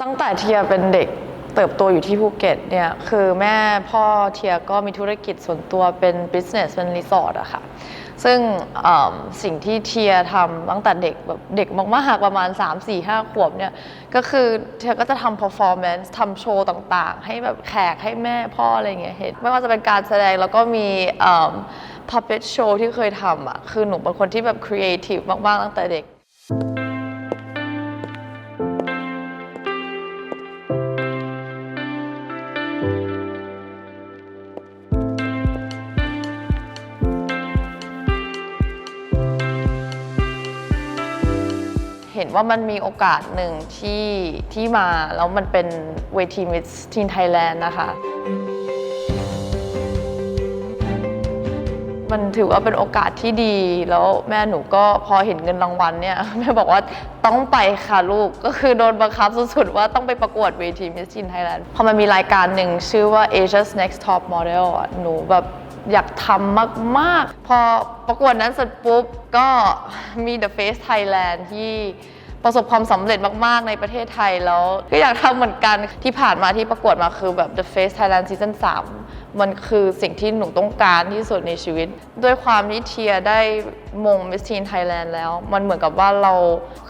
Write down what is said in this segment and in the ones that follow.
ตั้งแต่เทียเป็นเด็กเติบโตอยู่ที่ภูเก็ตเนี่ย คือแม่พ่อเทียก็มีธุรกิจส่วนตัวเป็น business เป็นรีสอร์ทอะค่ะ ซึ่งสิ่งที่เทียทำตั้งแต่เด็กแบบเด็กมากๆประมาณ 3 4 5 ขวบเนี่ย ก็คือเทียก็จะทำ performance ทำโชว์ต่างๆ ให้แบบแขกให้แม่พ่ออะไรเงี้ยเห็น ไม่ว่าจะเป็นการแสดงแล้วก็มี puppet show ที่เคยทำอะคือหนูเป็นคนที่แบบ creative มากๆ ตั้งแต่เด็ก ห็นว่ามันมีโอกาสหนึ่งที่ที่มา แล้วมันเป็นเวที Miss Teen Thailand นะคะ มันถือว่าเป็นโอกาสที่ดี แล้วแม่หนูก็พอเห็นเงินรางวัลเนี่ย แม่บอกว่าต้องไปค่ะลูกก็คือโดนบังคับสุดๆ ว่าต้องไปประกวดเวที Miss Teen Thailand พอมันมีรายการหนึ่งชื่อว่า Asia's Next Top Model หนูแบบอยากทำมาก ๆ พอประกวดนั้นเสร็จปุ๊บ ก็มี The Face Thailand ที่ ประสบความสำเร็จมาก ๆ ในประเทศไทยแล้ว ก็อยากทำเหมือนกันที่ผ่านมาที่ประกวดมาคือแบบ The Face Thailand Season 3 มันคือสิ่งที่หนูต้องการที่สุดในชีวิต ด้วยความที่เทียได้มง Miss Teen Thailand แล้ว มันเหมือนกับว่าเรา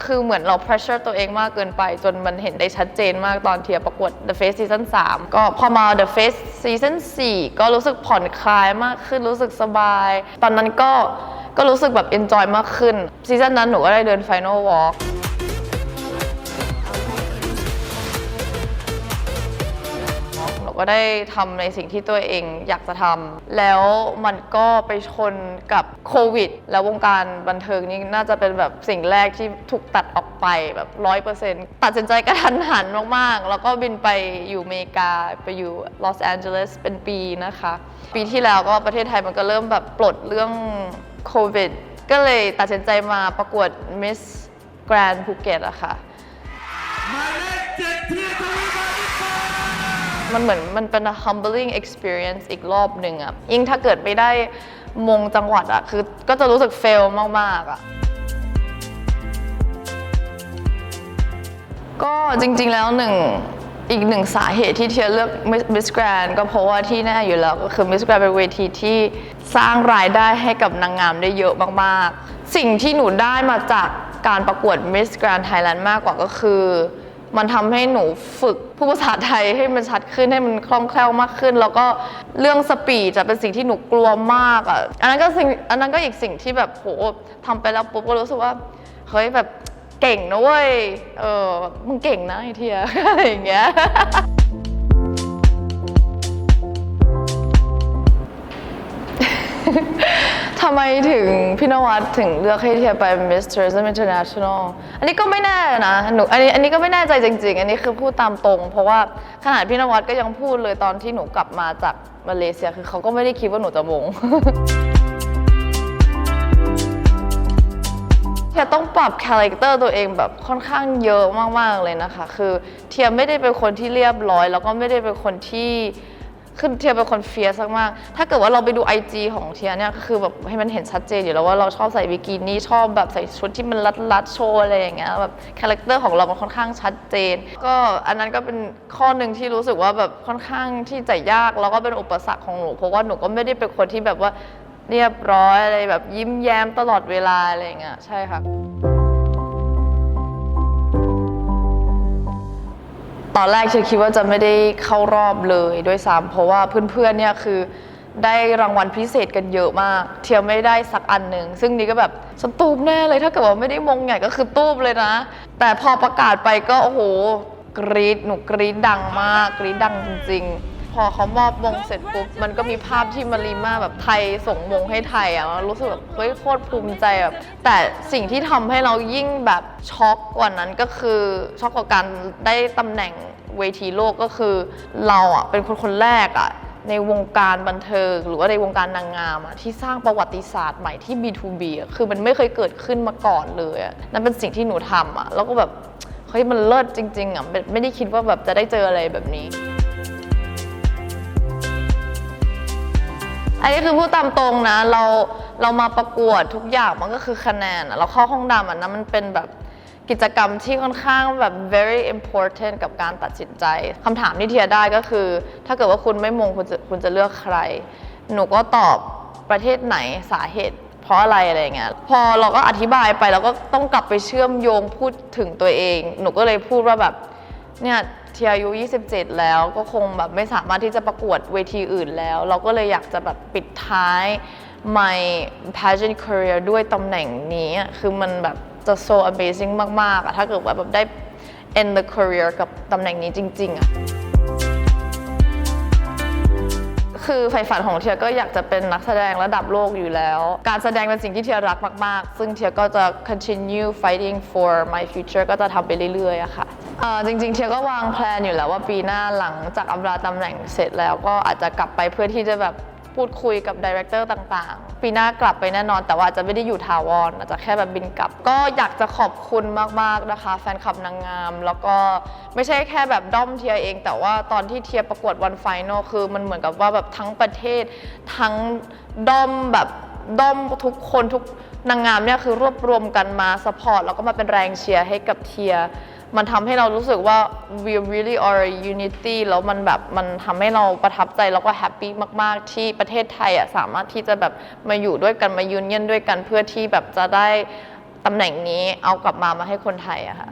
คือเหมือนเรา pressure ตัวเองมากเกินไป จนมันเห็นได้ชัดเจนมากตอนเทียประกวด The Face Season 3 ก็พอมา The Face Season 4 ก็รู้สึกผ่อนคลายมากขึ้นรู้สึกสบาย ตอนนั้นก็ก็รู้สึกแบบ enjoy มากขึ้นซีซั่นนั้นหนูก็ได้เดิน Final Walk ก็ได้ทำในสิ่งที่ตัวเองอยากจะทำแล้วมันก็ไปชนกับโควิด แล้ววงการบันเทิงนี่น่าจะเป็นแบบสิ่งแรกที่ถูกตัดออกไปแบบร้อยเปอร์เซ็นต์ตัดสินใจกระทันหันมากๆ แล้วก็บินไปอยู่อเมริกาไปอยู่ลอสแอนเจลิสเป็นปีนะคะ ปีที่แล้วก็ประเทศไทยมันก็เริ่มแบบปลดเรื่องโควิดก็เลยตัดสินใจมาประกวด Miss Grand Phuket อะค่ะ มันเหมือนมันเป็น humbling experience อีกรอบหนึ่งอะยิ่งถ้าเกิดไม่ได้มงจังหวัดอะคือก็จะรู้สึกเฟลมาก ๆอะก็จริงๆแล้วหนึ่งอีกหนึ่งสาเหตุที่เทียเลือก Miss Grand ก็เพราะว่าที่แน่อยู่แล้วก็คือ Miss Grand เป็นเวทีที่สร้างรายได้ให้กับนางงามได้เยอะมากๆ สิ่งที่หนูได้มาจากการประกวด Miss Grand Thailand มากกว่าก็คือ มันทำให้หนูฝึกผู้ภาษาไทยให้มันชัดขึ้นให้มันคล่องแคล่วมากขึ้น แล้วก็เรื่องสปีดจะเป็นสิ่งที่หนูกลัวมากอะอันนั้นก็สิ่งอันนั้นก็อีกสิ่งที่แบบโหทำไปแล้วปุ๊บก็รู้สึกว่าเฮ้ยแบบเก่งนะเว้ยเออมึงเก่งนะไอเทียอะไรอย่างเงี้ย ทำไมถึงพี่นวัดถึงเลือกให้เทียไป Miss Tourism International อันนี้ก็ไม่แน่นะหนูอันนี้อันนี้ก็ไม่แน่ใจจริง ๆ อันนี้คือพูดตามตรง เพราะว่าขนาดพี่นวัดก็ยังพูดเลยตอนที่หนูกลับมาจากมาเลเซียคือเขาก็ไม่ได้คิดว่าหนูจะมงเทียต้องปรับคาแรคเตอร์ตัวเองแบบค่อนข้างเยอะมากๆเลยนะคะ คือเทียไม่ได้เป็นคนที่เรียบร้อย แล้วก็ไม่ได้เป็นคนที่ คือเทียเป็นคนเฟียสมากๆถ้าเกิดว่าเราไปดู IG ของเทียเนี่ยคือแบบให้มันเห็นชัดเจนอยู่แล้วว่าเราชอบใส่บิกินี่ชอบแบบใส่ชุดที่มันรัดรัดๆโชว์อะไรอย่างเงี้ยแบบคาแรคเตอร์ของเรามันค่อนข้างชัดเจน ก็อันนั้นก็เป็นข้อหนึ่งที่รู้สึกว่าแบบค่อนข้างที่จะยากแล้วก็เป็นอุปสรรคของหนูเพราะว่าหนูก็ไม่ได้เป็นคนที่แบบว่าเรียบร้อยอะไรแบบยิ้มแย้มตลอดเวลาอะไรอย่างเงี้ยใช่ค่ะ ตอนแรกเชียคิดว่าจะไม่ได้เข้ารอบเลยด้วยซ้ำเพราะว่าเพื่อนๆเนี่ยคือได้รางวัลพิเศษกันเยอะมาก เทียมไม่ได้สักอันหนึ่งซึ่งนี่ก็แบบฉันตูบแน่เลยถ้าเกิดว่าไม่ได้มงใหญ่ก็คือตูบเลยนะ แต่พอประกาศไปก็โอ้โหกรี๊ดหนูกรี๊ดดังมากกรี๊ดดังจริง ๆ พอเขามอบมงเสร็จปุ๊บมันก็มีภาพที่มารีมาแบบไทยส่งมงให้ไทยอะรู้สึกแบบเฮ้ยโคตรภูมิใจแบบแต่สิ่งที่ทำให้เรายิ่งแบบช็อกกว่านั้นก็คือช็อกกับการได้ตำแหน่งเวทีโลกก็คือเราอะเป็นคนคนแรกอะในวงการบันเทิง หรือว่าในวงการนางงามอะที่สร้างประวัติศาสตร์ใหม่ที่ B2B อะคือมันไม่เคยเกิดขึ้นมาก่อนเลยอะนั่นเป็นสิ่งที่หนูทำอะแล้วก็แบบเฮ้ยมันเลิศจริงๆอะไม่ได้คิดว่าแบบจะได้เจออะไรแบบนี้ อันนี้คือพูดตามตรงนะ เราเรามาประกวดทุกอย่างมันก็คือคะแนนอะเราเข้าห้องดำอะนะมันเป็นแบบกิจกรรมที่ค่อนข้างแบบ very important กับการตัดสินใจคำถามที่เทียได้ก็คือ ถ้าเกิดว่าคุณไม่มงคุณจะคุณจะเลือกใคร หนูก็ตอบประเทศไหนสาเหตุ เพราะอะไรอะไรอย่างเงี้ยพอเราก็อธิบายไปเราก็ต้องกลับไปเชื่อมโยงพูดถึงตัวเอง หนูก็เลยพูดว่าแบบเนี่ย เทียอายุ 27 แล้วก็คงแบบไม่สามารถที่จะประกวดเวทีอื่นแล้ว เราก็เลยอยากจะแบบปิดท้าย my pageant career ด้วยตำแหน่งนี้คือมันแบบจะ so amazing มากๆอะถ้าเกิดว่าแบบได้ end the career กับตำแหน่งนี้จริง ๆอะคือใฝ่ฝันของเทียก็อยากจะเป็นนักแสดงระดับโลกอยู่แล้ว การแสดงเป็นสิ่งที่เทียรักมาก ๆ ซึ่งเทียก็จะ continue fighting for my future ก็จะทำไปเรื่อยๆอะค่ะ จริงๆเทียก็วางแพลนอยู่แล้วว่าปีหน้าหลังจากอำลาตำแหน่งเสร็จแล้วก็อาจจะกลับไปเพื่อที่จะแบบพูดคุยกับดีเรคเตอร์ต่างๆ ปีหน้ากลับไปแน่นอน แต่ว่าจะไม่ได้อยู่ทาวรอาจจะแค่แบบบินกลับ ก็อยากจะขอบคุณมากๆนะคะ แฟนคลับนางงาม แล้วก็ไม่ใช่แค่แบบด้อมเทียเอง แต่ว่าตอนที่เทียประกวดวันไฟนอลคือมันเหมือนกับว่าแบบทั้งประเทศ ทั้งด้อมแบบด้อมทุกคนทุกนางงามเนี่ยคือรวบรวมกันมาสปอร์ตแล้วก็มาเป็นแรงเชียร์ให้กับเทีย มันทำให้เรารู้สึกว่า we really are a unity แล้วมันแบบมันทำให้เราประทับใจแล้วก็แฮปปี้มาก ๆ ที่ประเทศไทยอะสามารถที่จะแบบมาอยู่ด้วยกันมายูเนียนด้วยกันเพื่อที่แบบจะได้ตำแหน่งนี้เอากลับมามาให้คนไทยอะค่ะ